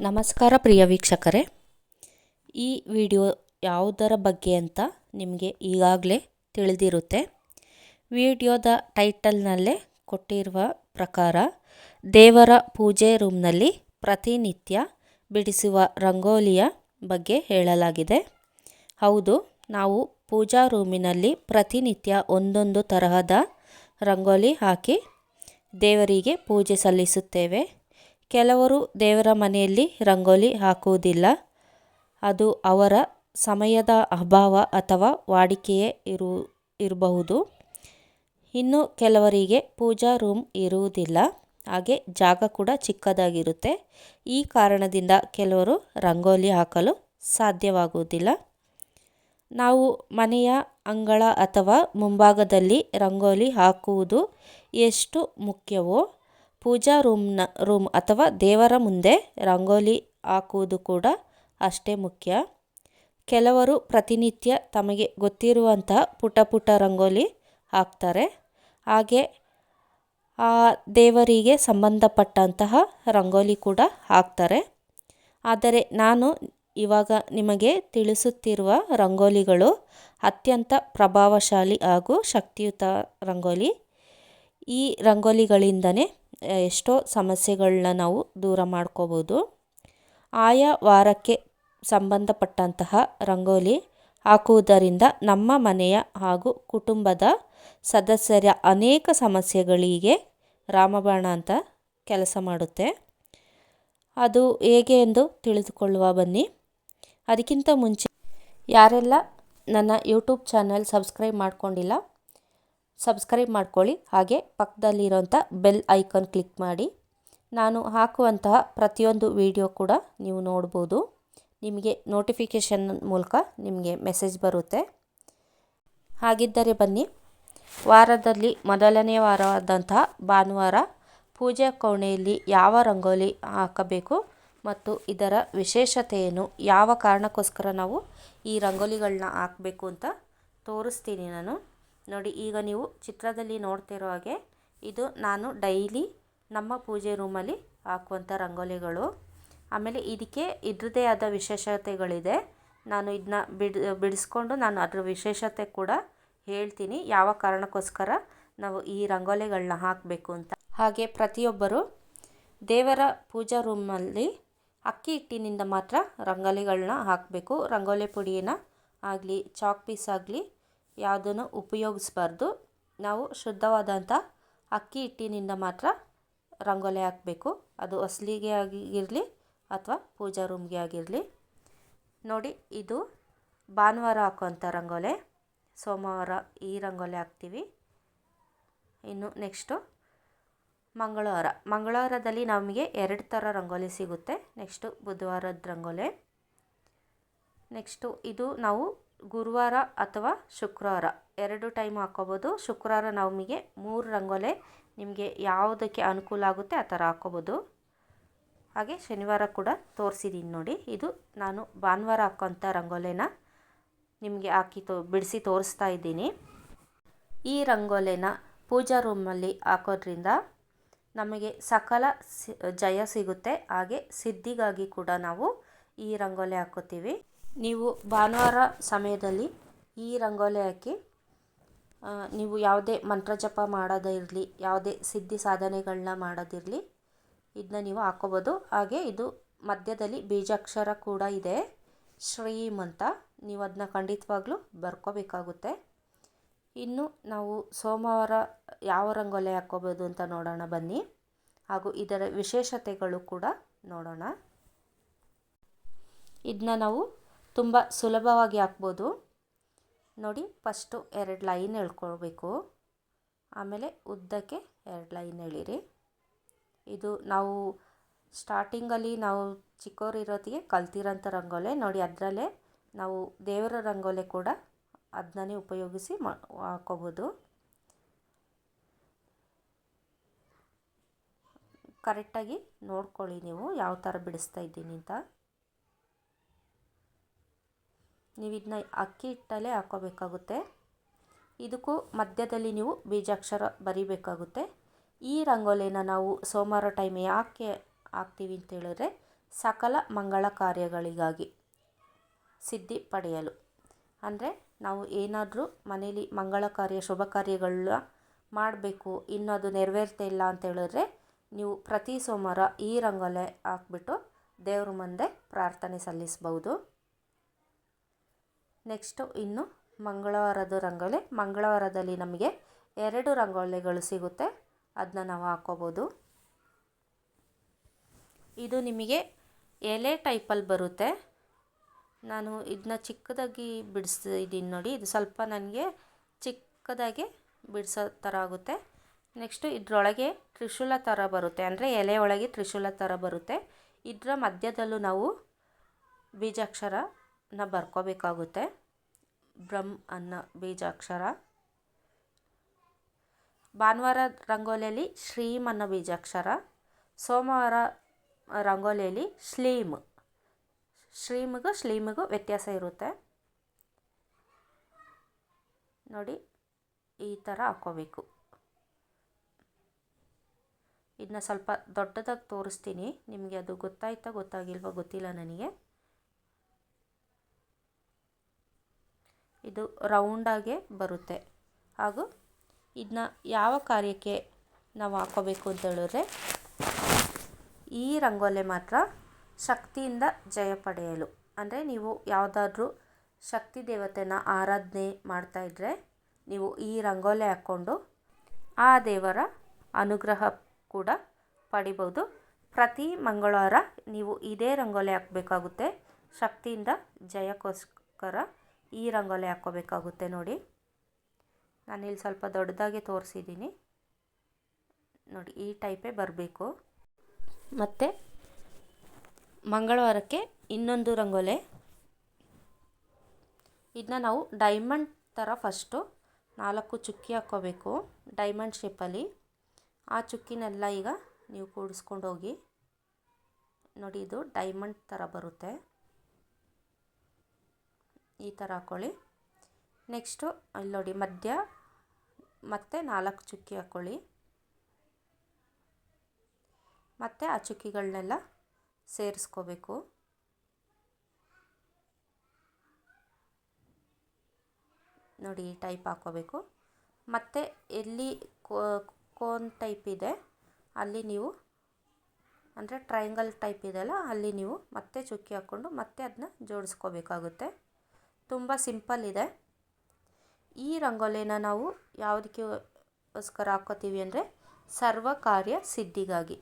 ನಮಸ್ಕಾರ ಪ್ರಿಯ ವೀಕ್ಷಕರೇ. ಈ ವಿಡಿಯೋ ಯಾವುದರ ಬಗ್ಗೆ ಅಂತ ನಿಮಗೆ ಈಗಾಗಲೇ ತಿಳಿದಿರುತ್ತೆ. ವಿಡಿಯೋದ ಟೈಟಲ್ನಲ್ಲೇ ಕೊಟ್ಟಿರುವ ಪ್ರಕಾರ ದೇವರ ಪೂಜೆ ರೂಮ್ನಲ್ಲಿ ಪ್ರತಿನಿತ್ಯ ಬಿಡಿಸುವ ರಂಗೋಲಿಯ ಬಗ್ಗೆ ಹೇಳಲಾಗಿದೆ. ಹೌದು, ನಾವು ಪೂಜಾ ರೂಮಿನಲ್ಲಿ ಪ್ರತಿನಿತ್ಯ ಒಂದೊಂದು ತರಹದ ರಂಗೋಲಿ ಹಾಕಿ ದೇವರಿಗೆ ಪೂಜೆ ಸಲ್ಲಿಸುತ್ತೇವೆ. ಕೆಲವರು ದೇವರ ಮನೆಯಲ್ಲಿ ರಂಗೋಲಿ ಹಾಕುವುದಿಲ್ಲ. ಅದು ಅವರ ಸಮಯದ ಅಭಾವ ಅಥವಾ ವಾಡಿಕೆಯೇ ಇರು, ಇರಬಹುದು. ಇನ್ನು ಕೆಲವರಿಗೆ ಪೂಜಾ ರೂಮ್ ಇರುವುದಿಲ್ಲ. ಹಾಗೆ ಜಾಗ ಕೂಡ ಚಿಕ್ಕದಾಗಿರುತ್ತೆ. ಈ ಕಾರಣದಿಂದ ಕೆಲವರು ರಂಗೋಲಿ ಹಾಕಲು ಸಾಧ್ಯವಾಗುವುದಿಲ್ಲ. ನಾವು ಮನೆಯ ಅಂಗಳ ಅಥವಾ ಮುಂಭಾಗದಲ್ಲಿ ರಂಗೋಲಿ ಹಾಕುವುದು ಎಷ್ಟು ಮುಖ್ಯವೋ ಪೂಜಾ ರೂಮ್ನ ರೂಮ್ ಅಥವಾ ದೇವರ ಮುಂದೆ ರಂಗೋಲಿ ಹಾಕುವುದು ಕೂಡ ಅಷ್ಟೇ ಮುಖ್ಯ. ಕೆಲವರು ಪ್ರತಿನಿತ್ಯ ತಮಗೆ ಗೊತ್ತಿರುವಂತಹ ಪುಟ ಪುಟ ರಂಗೋಲಿ ಹಾಕ್ತಾರೆ. ಹಾಗೆ ಆ ದೇವರಿಗೆ ಸಂಬಂಧಪಟ್ಟಂತಹ ರಂಗೋಲಿ ಕೂಡ ಹಾಕ್ತಾರೆ. ಆದರೆ ನಾನು ಇವಾಗ ನಿಮಗೆ ತಿಳಿಸುತ್ತಿರುವ ರಂಗೋಲಿಗಳು ಅತ್ಯಂತ ಪ್ರಭಾವಶಾಲಿ ಹಾಗೂ ಶಕ್ತಿಯುತ ರಂಗೋಲಿ. ಈ ರಂಗೋಲಿಗಳಿಂದನೇ ಎಷ್ಟೋ ಸಮಸ್ಯೆಗಳನ್ನ ನಾವು ದೂರ ಮಾಡ್ಕೋಬೋದು. ಆಯಾ ವಾರಕ್ಕೆ ಸಂಬಂಧಪಟ್ಟಂತಹ ರಂಗೋಲಿ ಹಾಕುವುದರಿಂದ ನಮ್ಮ ಮನೆಯ ಹಾಗೂ ಕುಟುಂಬದ ಸದಸ್ಯರ ಅನೇಕ ಸಮಸ್ಯೆಗಳಿಗೆ ರಾಮಬಾಣ ಅಂತ ಕೆಲಸ ಮಾಡುತ್ತೆ. ಅದು ಹೇಗೆ ಎಂದು ತಿಳಿದುಕೊಳ್ಳುವ ಬನ್ನಿ. ಅದಕ್ಕಿಂತ ಮುಂಚೆ ಯಾರೆಲ್ಲ ನನ್ನ ಯೂಟ್ಯೂಬ್ ಚಾನಲ್ ಸಬ್ಸ್ಕ್ರೈಬ್ ಮಾಡ್ಕೊಂಡಿಲ್ಲ ಸಬ್ಸ್ಕ್ರೈಬ್ ಮಾಡ್ಕೊಳ್ಳಿ. ಹಾಗೆ ಪಕ್ಕದಲ್ಲಿರೋಂಥ ಬೆಲ್ ಐಕಾನ್ ಕ್ಲಿಕ್ ಮಾಡಿ. ನಾನು ಹಾಕುವಂತಹ ಪ್ರತಿಯೊಂದು ವಿಡಿಯೋ ಕೂಡ ನೀವು ನೋಡ್ಬೋದು. ನಿಮಗೆ ನೋಟಿಫಿಕೇಷನ್ ಮೂಲಕ ನಿಮಗೆ ಮೆಸೇಜ್ ಬರುತ್ತೆ. ಹಾಗಿದ್ದರೆ ಬನ್ನಿ. ವಾರದಲ್ಲಿ ಮೊದಲನೇ ವಾರವಾದಂತಹ ಭಾನುವಾರ ಪೂಜಾ ಕೋಣೆಯಲ್ಲಿ ಯಾವ ರಂಗೋಲಿ ಹಾಕಬೇಕು ಮತ್ತು ಇದರ ವಿಶೇಷತೆ ಏನು ಯಾವ ಕಾರಣಕ್ಕೋಸ್ಕರ ನಾವು ಈ ರಂಗೋಲಿಗಳನ್ನ ಹಾಕಬೇಕು ಅಂತ ತೋರಿಸ್ತೀನಿ ನಾನು. ನೋಡಿ, ಈಗ ನೀವು ಚಿತ್ರದಲ್ಲಿ ನೋಡ್ತಿರೋ ಹಾಗೆ ಇದು ನಾನು ಡೈಲಿ ನಮ್ಮ ಪೂಜೆ ರೂಮಲ್ಲಿ ಹಾಕುವಂಥ ರಂಗೋಲಿಗಳು. ಆಮೇಲೆ ಇದಕ್ಕೆ ಇದ್ರದ್ದೇ ಆದ ವಿಶೇಷತೆಗಳಿದೆ. ನಾನು ಇದನ್ನ ಬಿಡ್, ಬಿಡಿಸ್ಕೊಂಡು ನಾನು ಅದರ ವಿಶೇಷತೆ ಕೂಡ ಹೇಳ್ತೀನಿ. ಯಾವ ಕಾರಣಕ್ಕೋಸ್ಕರ ನಾವು ಈ ರಂಗೋಲಿಗಳನ್ನ ಹಾಕಬೇಕು ಅಂತ. ಹಾಗೆ ಪ್ರತಿಯೊಬ್ಬರು ದೇವರ ಪೂಜಾ ರೂಮಲ್ಲಿ ಅಕ್ಕಿ ಹಿಟ್ಟಿನಿಂದ ಮಾತ್ರ ರಂಗೋಲಿಗಳನ್ನ ಹಾಕಬೇಕು. ರಂಗೋಲಿ ಪುಡಿಯನ್ನು ಆಗಲಿ, ಚಾಕ್ ಪೀಸ್ ಆಗಲಿ ಯಾವುದನ್ನು ಉಪಯೋಗಿಸ್ಬಾರ್ದು. ನಾವು ಶುದ್ಧವಾದಂಥ ಅಕ್ಕಿ, ಹಿಟ್ಟಿನಿಂದ ಮಾತ್ರ ರಂಗೋಲಿ ಹಾಕಬೇಕು. ಅದು ಅಸಲಿಗೆ ಆಗಿರಲಿ ಅಥವಾ ಪೂಜಾ ರೂಮ್ಗೆ ಆಗಿರಲಿ. ನೋಡಿ, ಇದು ಭಾನುವಾರ ಹಾಕುವಂಥ ರಂಗೋಲೆ. ಸೋಮವಾರ ಈ ರಂಗೋಲಿ ಹಾಕ್ತೀವಿ. ಇನ್ನು ನೆಕ್ಸ್ಟು ಮಂಗಳವಾರ. ಮಂಗಳವಾರದಲ್ಲಿ ನಮಗೆ ಎರಡು ಥರ ರಂಗೋಲಿ ಸಿಗುತ್ತೆ. ನೆಕ್ಸ್ಟು ಬುಧವಾರದ ರಂಗೋಲೆ. ನೆಕ್ಸ್ಟು ಇದು ನಾವು ಗುರುವಾರ ಅಥವಾ ಶುಕ್ರವಾರ? ಎರಡು ಟೈಮ್ ಹಾಕ್ಕೋಬೋದು. ಶುಕ್ರವಾರ ನವಮಿಗೆ ಮೂರು ರಂಗೋಲೆ. ನಿಮಗೆ ಯಾವುದಕ್ಕೆ ಅನುಕೂಲ ಆಗುತ್ತೆ ಆ ಥರ ಹಾಕ್ಕೋಬೋದು. ಹಾಗೆ ಶನಿವಾರ ಕೂಡ ತೋರಿಸಿದ್ದೀನಿ ನೋಡಿ. ಇದು ನಾನು ಭಾನುವಾರ ಹಾಕೋಂಥ ರಂಗೋಲೆನ ನಿಮಗೆ ಹಾಕಿ ತೋ, ಬಿಡಿಸಿ ತೋರಿಸ್ತಾ ಇದ್ದೀನಿ. ಈ ರಂಗೋಲೆನ ಪೂಜಾ ರೂಮಲ್ಲಿ ಹಾಕೋದ್ರಿಂದ ನಮಗೆ ಸಕಲ ಜಯ ಸಿಗುತ್ತೆ. ಹಾಗೆ ಸಿದ್ಧಿಗಾಗಿ ಕೂಡ ನಾವು ಈ ರಂಗೋಲೆ ಹಾಕೋತೀವಿ ನೀವು ಭಾನುವಾರ ಸಮಯದಲ್ಲಿ ಈ ರಂಗೋಲಿ ಹಾಕಿ ನೀವು ಯಾವುದೇ ಮಂತ್ರ ಜಪ ಮಾಡೋದೇ ಇರಲಿ, ಯಾವುದೇ ಸಿದ್ಧಿ ಸಾಧನೆಗಳನ್ನ ಮಾಡೋದಿರಲಿ ಇದನ್ನ ನೀವು ಹಾಕ್ಕೋಬೋದು ಹಾಗೆ ಇದು ಮಧ್ಯದಲ್ಲಿ ಬೀಜಾಕ್ಷರ ಕೂಡ ಇದೆ. ಶ್ರೀಮ್ ಅಂತ. ನೀವು ಅದನ್ನ ಖಂಡಿತವಾಗ್ಲೂ ಬರ್ಕೋಬೇಕಾಗುತ್ತೆ. ಇನ್ನು ನಾವು ಸೋಮವಾರ ಯಾವ ರಂಗೋಲಿ ಹಾಕ್ಕೋಬೋದು ಅಂತ ನೋಡೋಣ ಬನ್ನಿ. ಹಾಗೂ ಇದರ ವಿಶೇಷತೆಗಳು ಕೂಡ ನೋಡೋಣ. ಇದನ್ನ ನಾವು ತುಂಬ ಸುಲಭವಾಗಿ ಹಾಕ್ಬೋದು. ನೋಡಿ ಫಸ್ಟು ಎರಡು ಲೈನ್ ಎಳ್ಕೊಳ್ಬೇಕು ಆಮೇಲೆ ಉದ್ದಕ್ಕೆ ಎರಡು ಲೈನ್ ಎಳಿರಿ ಇದು ನಾವು ಸ್ಟಾರ್ಟಿಂಗಲ್ಲಿ ನಾವು ಚಿಕ್ಕವರಿರೋತ್ತಿಗೆ ಕಲ್ತಿರೋಂಥ ರಂಗೋಲೆ. ನೋಡಿ, ಅದರಲ್ಲೇ ನಾವು ದೇವರ ರಂಗೋಲೆ ಕೂಡ ಅದನ್ನೇ ಉಪಯೋಗಿಸಿ ಮಾ ಹಾಕ್ಕೋಬೋದು ಕರೆಕ್ಟಾಗಿ ನೋಡ್ಕೊಳ್ಳಿ ನೀವು, ಯಾವ ಥರ ಬಿಡಿಸ್ತಾ ಇದ್ದೀನಿ ಅಂತ. ನೀವು ಇದನ್ನ ಅಕ್ಕಿ ಹಿಟ್ಟಲ್ಲೇ ಹಾಕೋಬೇಕಾಗುತ್ತೆ ಇದಕ್ಕೂ ಮಧ್ಯದಲ್ಲಿ ನೀವು ಬೀಜಾಕ್ಷರ ಬರಿಬೇಕಾಗುತ್ತೆ. ಈ ರಂಗೋಲಿನ ನಾವು ಸೋಮವಾರ ಟೈಮ್ ಯಾಕೆ ಹಾಕ್ತೀವಿ ಅಂತೇಳಿದ್ರೆ ಸಕಲ ಮಂಗಳ ಕಾರ್ಯಗಳಿಗಾಗಿ ಸಿದ್ಧಿ ಪಡೆಯಲು. ಅಂದರೆ ನಾವು ಏನಾದರೂ ಮನೇಲಿ ಮಂಗಳ ಕಾರ್ಯ, ಶುಭ ಕಾರ್ಯಗಳನ್ನ ಮಾಡಬೇಕು ಇನ್ನೂ ಅದು ನೆರವೇರ್ತಾ ಇಲ್ಲ ಅಂತ ಹೇಳಿದ್ರೆ ನೀವು ಪ್ರತಿ ಸೋಮವಾರ ಈ ರಂಗೋಲೆ ಹಾಕ್ಬಿಟ್ಟು ದೇವ್ರ ಮುಂದೆ ಪ್ರಾರ್ಥನೆ ಸಲ್ಲಿಸ್ಬೋದು. ನೆಕ್ಸ್ಟು ಇನ್ನು ಮಂಗಳವಾರದ ರಂಗೋಲಿ. ಮಂಗಳವಾರದಲ್ಲಿ ನಮಗೆ ಎರಡು ರಂಗೋಲಿಗಳು ಸಿಗುತ್ತೆ. ಅದನ್ನ ನಾವು ಹಾಕೋಬೋದು. ಇದು ನಿಮಗೆ ಎಲೆ ಟೈಪಲ್ಲಿ ಬರುತ್ತೆ. ನಾನು ಇದನ್ನ ಚಿಕ್ಕದಾಗಿ ಬಿಡಿಸಿದ್ದೀನಿ ನೋಡಿ. ಇದು ಸ್ವಲ್ಪ ನನಗೆ ಚಿಕ್ಕದಾಗಿ ಬಿಡಿಸೋ ಥರ ಆಗುತ್ತೆ. ನೆಕ್ಸ್ಟು ಇದರೊಳಗೆ ತ್ರಿಶೂಲ ಥರ ಬರುತ್ತೆ. ಅಂದರೆ ಎಲೆ ಒಳಗೆ ತ್ರಿಶೂಲ ಥರ ಬರುತ್ತೆ. ಇದರ ಮಧ್ಯದಲ್ಲೂ ನಾವು ಬೀಜಾಕ್ಷರನ ಬರ್ಕೋಬೇಕಾಗುತ್ತೆ. ಬ್ರಹ್ಮ, ಅನ್ನೋ, ಬೀಜಾಕ್ಷರ. ಭಾನುವಾರ ರಂಗೋಲಿಯಲ್ಲಿ ಶ್ರೀಮ್ ಅನ್ನೋ ಬೀಜಾಕ್ಷರ. ಸೋಮವಾರ ರಂಗೋಲಿಯಲ್ಲಿ ಶ್ಲೀಮ್. ಶ್ರೀಮಿಗೂ ಶ್ಲೀಮಿಗೂ ವ್ಯತ್ಯಾಸ ಇರುತ್ತೆ. ನೋಡಿ, ಈ ಥರ ಹಾಕ್ಕೋಬೇಕು. ಇದನ್ನ ಸ್ವಲ್ಪ ದೊಡ್ಡದಾಗಿ ತೋರಿಸ್ತೀನಿ. ನಿಮಗೆ ಅದು ಗೊತ್ತಾಯ್ತಾ ಗೊತ್ತಾಗಿಲ್ವ ಗೊತ್ತಿಲ್ಲ ನನಗೆ. ಇದು ರೌಂಡಾಗೆ ಬರುತ್ತೆ. ಹಾಗೂ ಇದನ್ನ ಯಾವ ಕಾರ್ಯಕ್ಕೆ ನಾವು ಹಾಕೋಬೇಕು ಅಂತ ಹೇಳಿದ್ರೆ, ಈ ರಂಗೋಲೆ ಮಾತ್ರ ಶಕ್ತಿಯಿಂದ ಜಯ ಪಡೆಯಲು. ಅಂದರೆ ನೀವು ಯಾವುದಾದ್ರೂ ಶಕ್ತಿ ದೇವತೆನ ಆರಾಧನೆ ಮಾಡ್ತಾಯಿದ್ರೆ ನೀವು ಈ ರಂಗೋಲೆ ಹಾಕ್ಕೊಂಡು ಆ ದೇವರ ಅನುಗ್ರಹ ಕೂಡ ಪಡಿಬೋದು ಪ್ರತಿ ಮಂಗಳವಾರ ನೀವು ಇದೇ ರಂಗೋಲಿ ಹಾಕಬೇಕಾಗುತ್ತೆ. ಶಕ್ತಿಯಿಂದ ಜಯಕ್ಕೋಸ್ಕರ ಈ ರಂಗೋಲಿ ಹಾಕ್ಕೋಬೇಕಾಗುತ್ತೆ ನೋಡಿ. ನಾನಿಲ್ಲಿ ಸ್ವಲ್ಪ ದೊಡ್ಡದಾಗಿ ತೋರಿಸಿದ್ದೀನಿ. ನೋಡಿ, ಈ ಟೈಪೇ ಬರಬೇಕು. ಮತ್ತು ಮಂಗಳವಾರಕ್ಕೆ ಇನ್ನೊಂದು ರಂಗೋಲೆ. ಇದನ್ನ ನಾವು ಡೈಮಂಡ್ ಥರ ಫಸ್ಟು ನಾಲ್ಕು ಚುಕ್ಕಿ ಹಾಕ್ಕೋಬೇಕು, ಡೈಮಂಡ್ ಶೇಪಲ್ಲಿ. ಆ ಚುಕ್ಕಿನೆಲ್ಲ ಈಗ ನೀವು ಕೂಡಿಸ್ಕೊಂಡು ಹೋಗಿ ನೋಡಿ, ಇದು ಡೈಮಂಡ್ ಥರ ಬರುತ್ತೆ. ಈ ಥರ ಹಾಕ್ಕೊಳ್ಳಿ ನೆಕ್ಸ್ಟು ಅಲ್ಲಿ ನೋಡಿ, ಮಧ್ಯ ಮತ್ತೆ ನಾಲ್ಕು ಚುಕ್ಕಿ ಹಾಕ್ಕೊಳ್ಳಿ ಮತ್ತು ಆ ಚುಕ್ಕಿಗಳನ್ನೆಲ್ಲ ಸೇರಿಸ್ಕೋಬೇಕು. ನೋಡಿ, ಈ ಟೈಪ್ ಹಾಕ್ಕೋಬೇಕು ಮತ್ತು ಎಲ್ಲಿ ಕೋನ್ ಟೈಪ್ ಇದೆ, ಅಲ್ಲಿ ನೀವು, ಅಂದರೆ ಟ್ರಯಾಂಗಲ್ ಟೈಪ್ ಇದೆಯಲ್ಲ, ಅಲ್ಲಿ ನೀವು ಮತ್ತೆ ಚುಕ್ಕಿ ಹಾಕ್ಕೊಂಡು ಮತ್ತೆ ಅದನ್ನ ಜೋಡಿಸ್ಕೋಬೇಕಾಗುತ್ತೆ. ತುಂಬ ಸಿಂಪಲ್ ಇದೆ. ಈ ರಂಗೋಲಿನ ನಾವು ಯಾವುದಕ್ಕೆ ಗೋಸ್ಕರ ಹಾಕೋತೀವಿ ಅಂದರೆ ಸರ್ವ ಕಾರ್ಯ ಸಿದ್ಧಿಗಾಗಿ.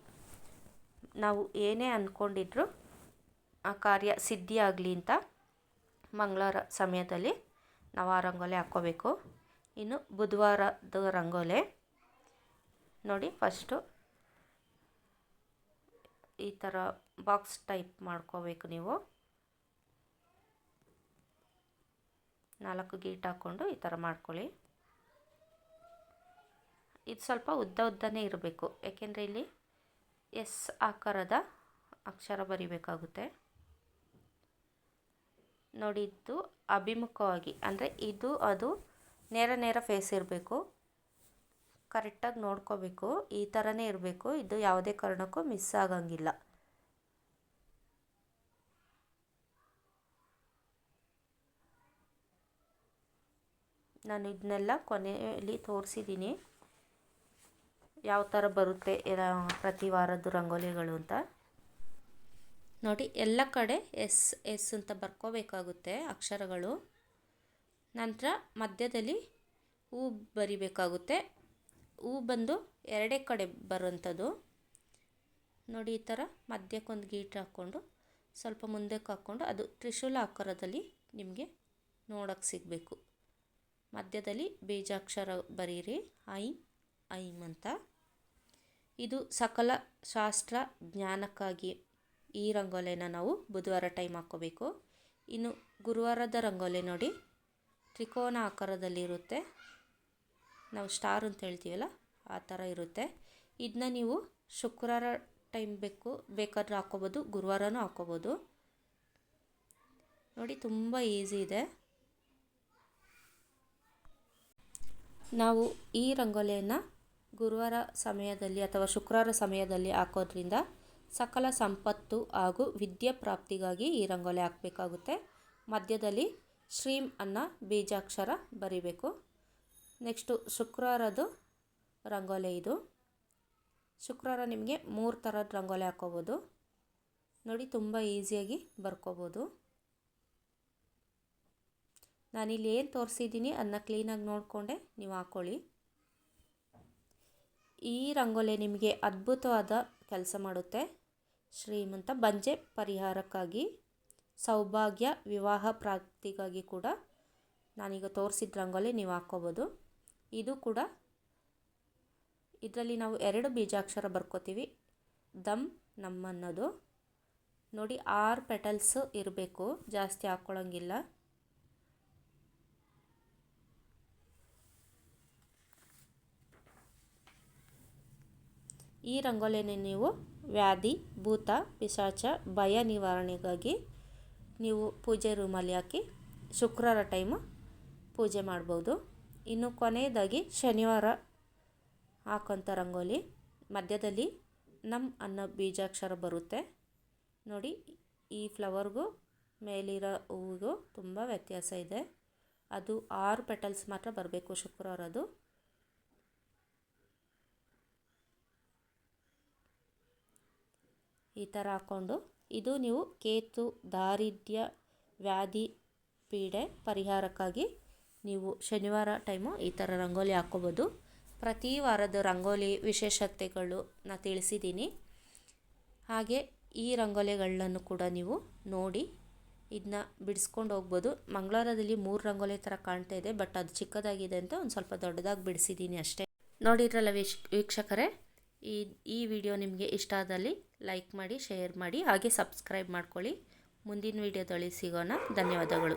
ನಾವು ಏನೇ ಅಂದ್ಕೊಂಡಿದ್ರು ಆ ಕಾರ್ಯ ಸಿದ್ಧಿ ಆಗಲಿ ಅಂತ ಮಂಗಳವಾರ ಸಮಯದಲ್ಲಿ ನಾವು ಆ ರಂಗೋಲಿ ಹಾಕ್ಕೋಬೇಕು ಇನ್ನು ಬುಧವಾರದ ರಂಗೋಲೆ ನೋಡಿ ಫಸ್ಟು ಈ ಥರ ಬಾಕ್ಸ್ ಟೈಪ್ ಮಾಡ್ಕೋಬೇಕು ನೀವು. ನಾಲ್ಕು ಗೀಟ್ ಹಾಕ್ಕೊಂಡು ಈ ಥರ ಮಾಡ್ಕೊಳ್ಳಿ. ಇದು ಸ್ವಲ್ಪ ಉದ್ದ ಉದ್ದನೇ ಇರಬೇಕು. ಯಾಕೆಂದರೆ ಇಲ್ಲಿ ಎಸ್ ಆಕಾರದ ಅಕ್ಷರ ಬರಿಬೇಕಾಗುತ್ತೆ. ನೋಡಿ ಅಭಿಮುಖವಾಗಿ, ಅಂದರೆ ಇದು ಅದು ನೇರ ನೇರ ಫೇಸ್ ಇರಬೇಕು. ಕರೆಕ್ಟಾಗಿ ನೋಡ್ಕೋಬೇಕು. ಈ ಥರನೇ ಇರಬೇಕು. ಇದು ಯಾವುದೇ ಕಾರಣಕ್ಕೂ ಮಿಸ್ ಆಗಂಗಿಲ್ಲ. ನಾನು ಇದನ್ನೆಲ್ಲ ಕೊನೆಯಲ್ಲಿ ತೋರಿಸಿದ್ದೀನಿ. ಯಾವ ಥರ ಬರುತ್ತೆ ಪ್ರತಿ ವಾರದ್ದು ರಂಗೋಲಿಗಳು ಅಂತ. ನೋಡಿ, ಎಲ್ಲ ಕಡೆ ಎಸ್ ಎಸ್ ಅಂತ ಬರ್ಕೋಬೇಕಾಗುತ್ತೆ ಅಕ್ಷರಗಳು. ನಂತರ ಮಧ್ಯದಲ್ಲಿ ಹೂ ಬರಿಬೇಕಾಗುತ್ತೆ. ಹೂ ಬಂದು ಎರಡೇ ಕಡೆ ಬರುವಂಥದ್ದು. ನೋಡಿ, ಈ ಥರ ಮಧ್ಯಕ್ಕೊಂದು ಗೀಟ್ ಹಾಕ್ಕೊಂಡು, ಸ್ವಲ್ಪ ಮುಂದಕ್ಕೆ ಹಾಕ್ಕೊಂಡು, ಅದು ತ್ರಿಶೂಲ ಆಕಾರದಲ್ಲಿ ನಿಮಗೆ ನೋಡೋಕ್ಕೆ ಸಿಗಬೇಕು. ಮಧ್ಯದಲ್ಲಿ ಬೀಜಾಕ್ಷರ ಬರೀರಿ. ಐ ಐಮ್ ಅಂತ. ಇದು ಸಕಲ ಶಾಸ್ತ್ರ ಜ್ಞಾನಕ್ಕಾಗಿ ಈ ರಂಗೋಲಿನ ನಾವು ಬುಧವಾರ ಟೈಮ್ ಹಾಕ್ಕೋಬೇಕು. ಇನ್ನು ಗುರುವಾರದ ರಂಗೋಲಿ ನೋಡಿ. ತ್ರಿಕೋನ ಆಕಾರದಲ್ಲಿರುತ್ತೆ ನಾವು ಸ್ಟಾರ್ ಅಂತ ಹೇಳ್ತೀವಲ್ಲ, ಆ ಥರ ಇರುತ್ತೆ. ಇದನ್ನ ನೀವು ಶುಕ್ರವಾರ ಟೈಮ್ ಬೇಕು, ಬೇಕಾದ್ರೆ ಹಾಕ್ಕೋಬೋದು, ಗುರುವಾರನೂ ಹಾಕ್ಕೋಬೋದು. ನೋಡಿ, ತುಂಬ ಈಸಿ ಇದೆ. ನಾವು ಈ ರಂಗೋಲಿಯನ್ನು ಗುರುವಾರ ಸಮಯದಲ್ಲಿ ಅಥವಾ ಶುಕ್ರವಾರ ಸಮಯದಲ್ಲಿ ಹಾಕೋದ್ರಿಂದ ಸಕಲ ಸಂಪತ್ತು ಹಾಗೂ ವಿದ್ಯೆ ಪ್ರಾಪ್ತಿಗಾಗಿ ಈ ರಂಗೋಲಿ ಹಾಕಬೇಕಾಗುತ್ತೆ. ಮಧ್ಯದಲ್ಲಿ ಶ್ರೀಮ್ ಅನ್ನ ಬೀಜಾಕ್ಷರ ಬರಿಬೇಕು. ನೆಕ್ಸ್ಟು ಶುಕ್ರವಾರದ್ದು ರಂಗೋಲಿ ಇದು. ಶುಕ್ರವಾರ ನಿಮಗೆ ಮೂರು ಥರದ ರಂಗೋಲಿ ಹಾಕೋಬೋದು. ನೋಡಿ, ತುಂಬ ಈಸಿಯಾಗಿ ಬರ್ಕೋಬೋದು. ನಾನಿಲ್ಲಿ ಏನು ತೋರಿಸಿದ್ದೀನಿ ಅದನ್ನ ಕ್ಲೀನಾಗಿ ನೋಡಿಕೊಂಡೆ, ನೀವು ಹಾಕ್ಕೊಳ್ಳಿ ಈ ರಂಗೋಲೆ ನಿಮಗೆ ಅದ್ಭುತವಾದ ಕೆಲಸ ಮಾಡುತ್ತೆ. ಶ್ರೀಮಂತ ಬಂಜೆ ಪರಿಹಾರಕ್ಕಾಗಿ, ಸೌಭಾಗ್ಯ ವಿವಾಹ ಪ್ರಾಪ್ತಿಗಾಗಿ ಕೂಡ ನಾನೀಗ ತೋರಿಸಿದ ರಂಗೋಲಿ ನೀವು ಹಾಕ್ಕೋಬೋದು. ಇದು ಕೂಡ ಇದರಲ್ಲಿ ನಾವು ಎರಡು ಬೀಜಾಕ್ಷರ ಬರ್ಕೋತೀವಿ. ದಮ್ ನಮ್ಮನ್ನೋದು. ನೋಡಿ, ಆರು ಪೆಟಲ್ಸ್ ಇರಬೇಕು, ಜಾಸ್ತಿ ಹಾಕ್ಕೊಳ್ಳೋಂಗಿಲ್ಲ ಈ ರಂಗೋಲಿಯನ್ನು ನೀವು ವ್ಯಾಧಿ, ಭೂತ, ಪಿಶಾಚ, ಭಯ ನಿವಾರಣೆಗಾಗಿ ನೀವು ಪೂಜೆ ರೂಮಲ್ಲಿ ಹಾಕಿ ಶುಕ್ರವಾರ ಟೈಮು ಪೂಜೆ ಮಾಡ್ಬೋದು. ಇನ್ನು ಕೊನೆಯದಾಗಿ ಶನಿವಾರ ಹಾಕೋಂಥ ರಂಗೋಲಿ. ಮಧ್ಯದಲ್ಲಿ ನಮ್ಮ ಅನ್ನೋ ಬೀಜಾಕ್ಷರ ಬರುತ್ತೆ. ನೋಡಿ, ಈ ಫ್ಲವರ್ಗೂ ಮೇಲಿರೋ ಹೂವಿಗೂ ತುಂಬ ವ್ಯತ್ಯಾಸ ಇದೆ. ಅದು ಆರು ಪೆಟಲ್ಸ್ ಮಾತ್ರ ಬರಬೇಕು ಶುಕ್ರವಾರದು ಈ ಥರ ಹಾಕ್ಕೊಂಡು ಇದು ನೀವು ಕೇತು, ದಾರಿದ್ರ್ಯ, ವ್ಯಾಧಿ ಪೀಡೆ ಪರಿಹಾರಕ್ಕಾಗಿ ನೀವು ಶನಿವಾರ ಟೈಮು ಈ ಥರ ರಂಗೋಲಿ ಹಾಕ್ಕೋಬೋದು. ಪ್ರತಿ ವಾರದ ರಂಗೋಲಿ ವಿಶೇಷತೆಗಳು ನಾ ತಿಳಿಸಿದ್ದೀನಿ. ಹಾಗೆ ಈ ರಂಗೋಲಿಗಳನ್ನು ಕೂಡ ನೀವು ನೋಡಿ ಇದನ್ನ ಬಿಡಿಸ್ಕೊಂಡು ಹೋಗ್ಬೋದು. ಮಂಗಳವಾರದಲ್ಲಿ ಮೂರು ರಂಗೋಲಿ ಥರ ಕಾಣ್ತಾ ಇದೆ, ಬಟ್ ಅದು ಚಿಕ್ಕದಾಗಿದೆ ಅಂತ ಒಂದು ಸ್ವಲ್ಪ ದೊಡ್ಡದಾಗಿ ಬಿಡಿಸಿದ್ದೀನಿ ಅಷ್ಟೇ. ನೋಡಿದ್ರಲ್ಲ ವೀಕ್ಷ, ವೀಕ್ಷಕರೇ ಈ ಈ ವಿಡಿಯೋ ನಿಮಗೆ ಇಷ್ಟ ಆದಲ್ಲಿ ಲೈಕ್ ಮಾಡಿ, ಶೇರ್ ಮಾಡಿ, ಹಾಗೆ ಸಬ್ಸ್ಕ್ರೈಬ್ ಮಾಡ್ಕೊಳ್ಳಿ. ಮುಂದಿನ ವಿಡಿಯೋದಲ್ಲಿ ಸಿಗೋಣ. ಧನ್ಯವಾದಗಳು.